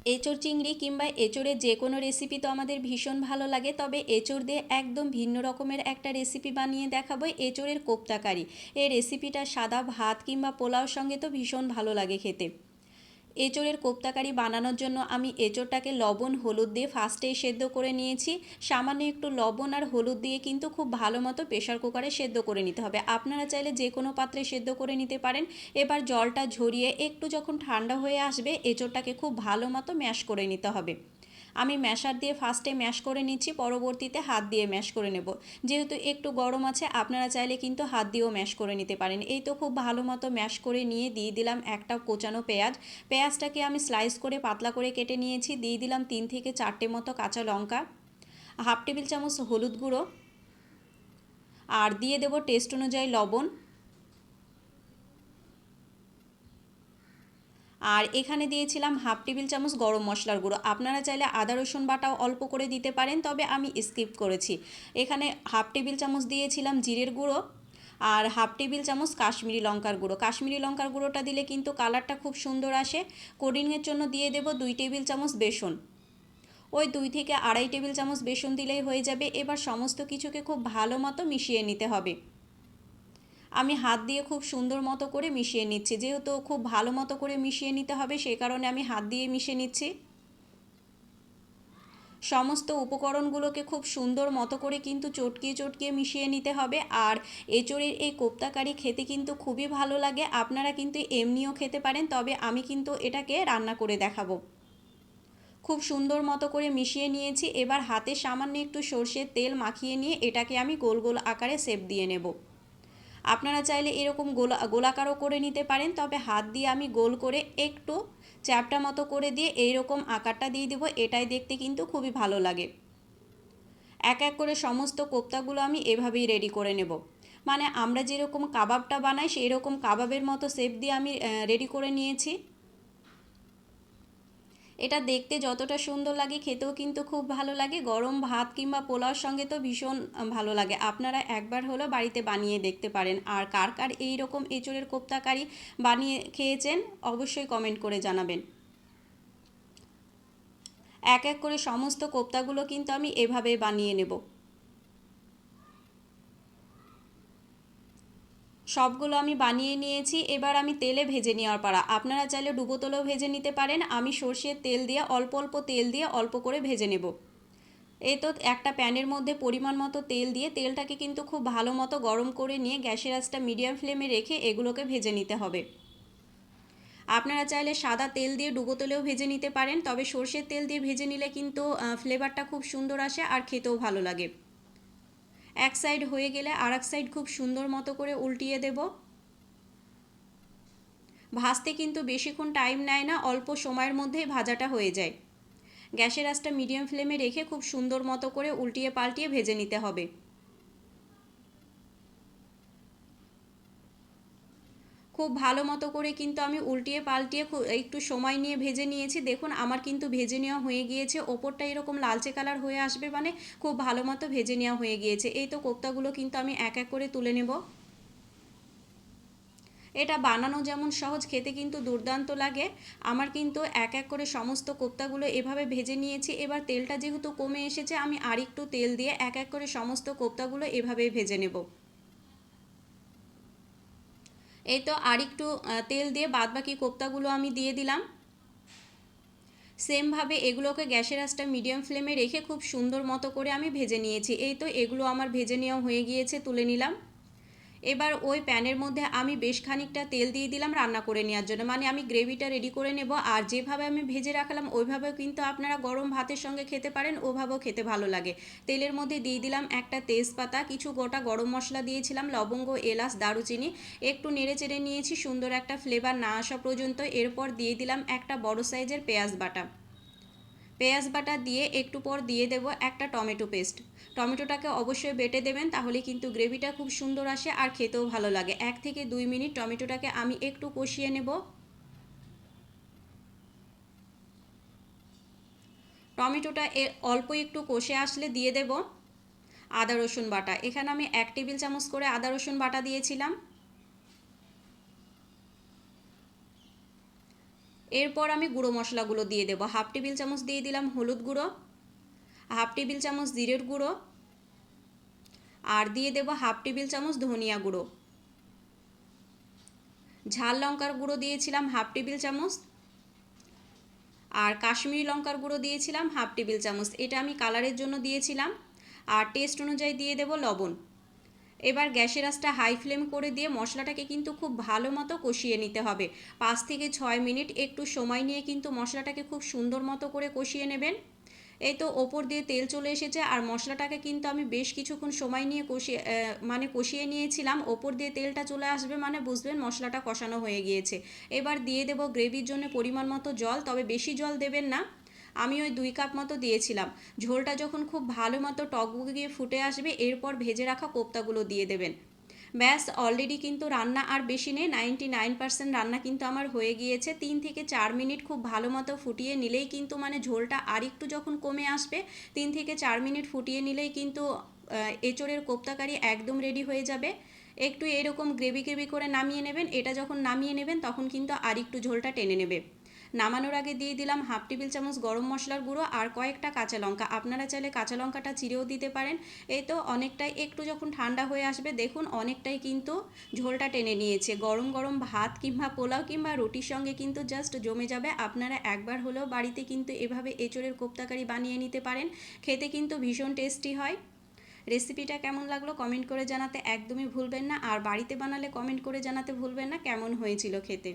এঁচোড় চিংড়ি কিংবা এঁচোড়ের যে কোনো রেসিপি তো আমাদের ভীষণ ভালো লাগে, তবে এঁচোড় দিয়ে একদম ভিন্ন রকমের একটা রেসিপি বানিয়ে দেখাবো, এঁচোড়ের কোপ্তাকারি। এই রেসিপিটা সাদা ভাত কিংবা পোলাওর সঙ্গে তো ভীষণ ভালো লাগে খেতে। এঁচোড়ের কোপ্তাকারি বানানোর জন্য আমি এঁচোড়টাকে লবণ, হলুদ দিয়ে ফার্স্টেই সেদ্ধ করে নিয়েছি। সামান্য একটু লবণ আর হলুদ দিয়ে কিন্তু খুব ভালো মতো প্রেশার কুকারে সেদ্ধ করে নিতে হবে। আপনারা চাইলে যে কোনো পাত্রে সেদ্ধ করে নিতে পারেন। এবার জলটা ঝরিয়ে একটু যখন ঠান্ডা হয়ে আসবে, এঁচোড়টাকে খুব ভালো মতো ম্যাশ করে নিতে হবে। আমি ম্যাশার দিয়ে ফার্স্টে ম্যাশ করে নিচ্ছি, পরবর্তীতে হাত দিয়ে ম্যাশ করে নেব। যেহেতু একটু গরম আছে, আপনারা চাইলে কিন্তু হাত দিয়েও ম্যাশ করে নিতে পারেন। এই তো খুব ভালো মতো ম্যাশ করে নিয়ে দিয়ে দিলাম একটা কোচানো পেঁয়াজ। পেঁয়াজটাকে আমি স্লাইস করে পাতলা করে কেটে নিয়েছি। দিয়ে দিলাম তিন থেকে চারটে মতো কাঁচা লঙ্কা, হাফ টেবিল চামচ হলুদ গুঁড়ো, আর দিয়ে দেবো টেস্ট অনুযায়ী লবণ। আর এখানে দিয়েছিলাম হাফ টেবিল চামচ গরম মশলার গুঁড়ো। আপনারা চাইলে আদা, রসুন বাটাও অল্প করে দিতে পারেন, তবে আমি স্কিপ করেছি। এখানে হাফ টেবিল চামচ দিয়েছিলাম জিরের গুঁড়ো আর হাফ টেবিল চামচ কাশ্মীরি লঙ্কার গুঁড়ো। কাশ্মীরি লঙ্কার গুঁড়োটা দিলে কিন্তু কালারটা খুব সুন্দর আসে। কোডিংয়ের জন্য দিয়ে দেব দুই টেবিল চামচ বেসন। ওই দুই থেকে আড়াই টেবিল চামচ বেসন দিলেই হয়ে যাবে। এবার সমস্ত কিছুকে খুব ভালো মতো মিশিয়ে নিতে হবে। আমি হাত দিয়ে খুব সুন্দর মতো করে মিশিয়ে নিচ্ছি। যেহেতু খুব ভালো মতো করে মিশিয়ে নিতে হবে সেই কারণে আমি হাত দিয়ে মিশিয়ে নিচ্ছি। সমস্ত উপকরণগুলোকে খুব সুন্দর মতো করে কিন্তু চটকিয়ে চটকিয়ে মিশিয়ে নিতে হবে। আর এঁচড়ের এই কোপ্তাকারি খেতে কিন্তু খুবই ভালো লাগে। আপনারা কিন্তু এমনিও খেতে পারেন, তবে আমি কিন্তু এটাকে রান্না করে দেখাবো। খুব সুন্দর মতো করে মিশিয়ে নিয়েছি। এবার হাতে সামান্য একটু সর্ষের তেল মাখিয়ে নিয়ে এটাকে আমি গোল গোল আকারে সেপ দিয়ে নেব। আপনারা চাইলে এরকম গোলা, গোলাকারও করে নিতে পারেন, তবে হাত দিয়ে আমি গোল করে একটু চ্যাপটা মতো করে দিয়ে এইরকম আকারটা দিয়ে দেবো, এটাই দেখতে কিন্তু খুবই ভালো লাগে। এক এক করে সমস্ত কোপ্তাগুলো আমি এভাবেই রেডি করে নেব। মানে আমরা যেরকম কাবাবটা বানাই সেই রকম কাবাবের মতো শেপ দিয়ে আমি রেডি করে নিয়েছি। এটা দেখতে যতটা সুন্দর লাগে, খেতেও কিন্তু খুব ভালো লাগে। গরম ভাত কিংবা পোলাওর সঙ্গে তো ভীষণ ভালো লাগে। আপনারা একবার হলো বাড়িতে বানিয়ে দেখতে পারেন। আর কার কার এই রকম এঁচড়ের কোপ্তাকারি বানিয়ে খেয়েছেন, অবশ্যই কমেন্ট করে জানাবেন। এক এক করে সমস্ত কোপ্তাগুলো কিন্তু আমি এভাবে বানিয়ে নেব। সবগুলো আমি বানিয়ে নিয়েছি। এবার আমি তেলে ভেজে নেওয়ার পারা আপনারা চাইলে ডুবো তেলেও ভেজে নিতে পারেন। আমি সর্ষের তেল দিয়ে অল্প অল্প তেল দিয়ে অল্প করে ভেজে নেব। এই তো একটা প্যানের মধ্যে পরিমাণ মতো তেল দিয়ে তেলটাকে কিন্তু খুব ভালো মতো গরম করে নিয়ে গ্যাসের আঁচটা মিডিয়াম ফ্লেমে রেখে এগুলোকে ভেজে নিতে হবে। আপনারা চাইলে সাদা তেল দিয়ে ডুবো তেলেও ভেজে নিতে পারেন। তবে সর্ষের তেল দিয়ে ভেজে নিলে কিন্তু ফ্লেভারটা খুব সুন্দর আসে আর খেতেও ভালো লাগে। এক সাইড হয়ে গেলে আর এক সাইড খুব সুন্দর মতো করে উল্টিয়ে দেব। ভাজতে কিন্তু বেশিক্ষণ টাইম নেয় না, অল্প সময়ের মধ্যেই ভাজাটা হয়ে যায়। গ্যাসের আঁচটা মিডিয়াম ফ্লেমে রেখে খুব সুন্দর মতো করে উল্টিয়ে পাল্টিয়ে ভেজে নিতে হবে। খুব ভালো মতো করে কিন্তু আমি উল্টিয়ে পাল্টিয়ে একটু সময় নিয়ে ভেজে নিয়েছি। দেখুন, আমার কিন্তু ভেজে নেওয়া হয়ে গিয়েছে। ওপরটা এরকম লালচে কালার হয়ে আসবে মানে খুব ভালো মতো ভেজে নেওয়া হয়ে গিয়েছে। এই তো কোপ্তাগুলো কিন্তু আমি এক এক করে তুলে নেব। এটা বানানো যেমন সহজ, খেতে কিন্তু দুর্দান্ত লাগে। আমার কিন্তু এক এক করে সমস্ত কোপ্তাগুলো এভাবে ভেজে নিয়েছি। এবার তেলটা যেহেতু কমে এসেছে, আমি আরেকটু তেল দিয়ে এক এক করে সমস্ত কোপ্তাগুলো এভাবেই ভেজে নেব। এই তো আর একটু তেল দিয়ে বাদবাকি কোপ্তাগুলো আমি দিয়ে দিলাম। সেমভাবে এগুলোকে গ্যাসের আঁচটা মিডিয়াম ফ্লেমে রেখে খুব সুন্দর মতো করে আমি ভেজে নিয়েছি। এই তো এগুলো আমার ভেজে নেওয়া হয়ে গিয়েছে, তুলে নিলাম। এবার ওই প্যানের মধ্যে আমি বেশ খানিকটা তেল দিয়ে দিলাম রান্না করে নেওয়ার জন্য। মানে আমি গ্রেভিটা রেডি করে নেব আর যেভাবে আমি ভেজে রাখলাম ওইভাবেও কিন্তু আপনারা গরম ভাতের সঙ্গে খেতে পারেন, ওভাবেও খেতে ভালো লাগে। তেলের মধ্যে দিয়ে দিলাম একটা তেজপাতা, কিছু গোটা গরম মশলা দিয়েছিলাম, লবঙ্গ, এলাচ, দারুচিনি, একটু নেড়ে চেড়ে নিয়েছি, সুন্দর একটা ফ্লেভার না আসা পর্যন্ত। এরপর দিয়ে দিলাম একটা বড় সাইজের পেঁয়াজ বাটা। পেঁয়াজ বাটা দিয়ে একটু পর দিয়ে দেব একটা টমেটো পেস্ট। টমেটোটাকে অবশ্যই বেটে দেবেন, তাহলে কিন্তু গ্রেভিটা খুব সুন্দর আসে আর খেতেও ভালো লাগে। এক থেকে দুই মিনিট টমেটোটাকে আমি একটু কষিয়ে নেব। টমেটোটা এ অল্প একটু কষে আসলে দিয়ে দেব। আদা রসুন বাটা, এখানে আমি এক টেবিল চামচ করে আদা রসুন বাটা দিয়েছিলাম। এরপর আমি গুঁড়ো মশলাগুলো দিয়ে দেবো। হাফ টেবিল চামচ দিয়ে দিলাম হলুদ গুঁড়ো, হাফ টেবিল চামচ জিরের গুঁড়ো, আর দিয়ে দেবো হাফ টেবিল চামচ ধনিয়া গুঁড়ো। ঝাল লঙ্কার গুঁড়ো দিয়েছিলাম হাফ টেবিল চামচ, আর কাশ্মীরি লঙ্কার গুঁড়ো দিয়েছিলাম হাফ টেবিল চামচ। এটা আমি কালারের জন্য দিয়েছিলাম। আর টেস্ট অনুযায়ী দিয়ে দেব লবণ। এবার গ্যাসের আঁচটা হাই ফ্লেম করে দিয়ে মশলাটাকে কিন্তু খুব ভালো মতো কষিয়ে নিতে হবে। পাঁচ থেকে ছয় মিনিট একটু সময় নিয়ে কিন্তু মশলাটাকে খুব সুন্দর মতো করে কষিয়ে নেবেন। এই তো ওপর দিয়ে তেল চলে এসেছে আর মশলাটাকে কিন্তু আমি বেশ কিছুক্ষণ সময় নিয়ে কষিয়ে মানে কষিয়ে নিয়েছিলাম। ওপর দিয়ে তেলটা চলে আসবে মানে বুঝবেন মশলাটা কষানো হয়ে গিয়েছে। এবার দিয়ে দেব গ্রেভির জন্য পরিমাণ মতো জল, তবে বেশি জল দেবেন না। আমি ওই দুই কাপ মতো দিয়েছিলাম। ঝোলটা যখন খুব ভালো মতো টকবুকিয়ে ফুটে আসবে, এরপর ভেজে রাখা কোপ্তাগুলো দিয়ে দেবেন। ব্যাস অলরেডি কিন্তু রান্না আর বেশি নেই নাইনটি নাইন পার্সেন্ট রান্না কিন্তু আমার হয়ে গিয়েছে। তিন থেকে চার মিনিট খুব ভালো মতো ফুটিয়ে নিলেই কিন্তু মানে ঝোলটা আরেকটু যখন কমে আসবে, তিন থেকে চার মিনিট ফুটিয়ে নিলেই কিন্তু এঁচড়ের কোপ্তাকারি একদম রেডি হয়ে যাবে। একটু এরকম গ্রেভি গ্রেভি করে নামিয়ে নেবেন, এটা যখন নামিয়ে নেবেন তখন কিন্তু আরেকটু ঝোলটা টেনে নেবে। নামানোর আগে দিয়ে দিলাম হাফ টেবিল চামচ গরম মশলার গুঁড়ো আর কয়েকটা কাঁচা লঙ্কা। আপনারা চাইলে কাঁচা লঙ্কাটা চিরেও দিতে পারেন। এই তো অনেকটাই একটু যখন ঠান্ডা হয়ে আসবে, দেখুন অনেকটাই কিন্তু ঝোলটা টেনে নিয়েছে। গরম গরম ভাত কিংবা পোলাও কিংবা রুটির সঙ্গে কিন্তু জাস্ট জমে যাবে। আপনারা একবার হলেও বাড়িতে কিন্তু এভাবে এঁচড়ের কোপ্তাকারি বানিয়ে নিতে পারেন। খেতে কিন্তু ভীষণ টেস্টি হয়। রেসিপিটা কেমন লাগল কমেন্ট করে জানাতে একদমই ভুলবেন না। আর বাড়িতে বানালে কমেন্ট করে জানাতে ভুলবেন না। কেমন হয়েছিল খেতে?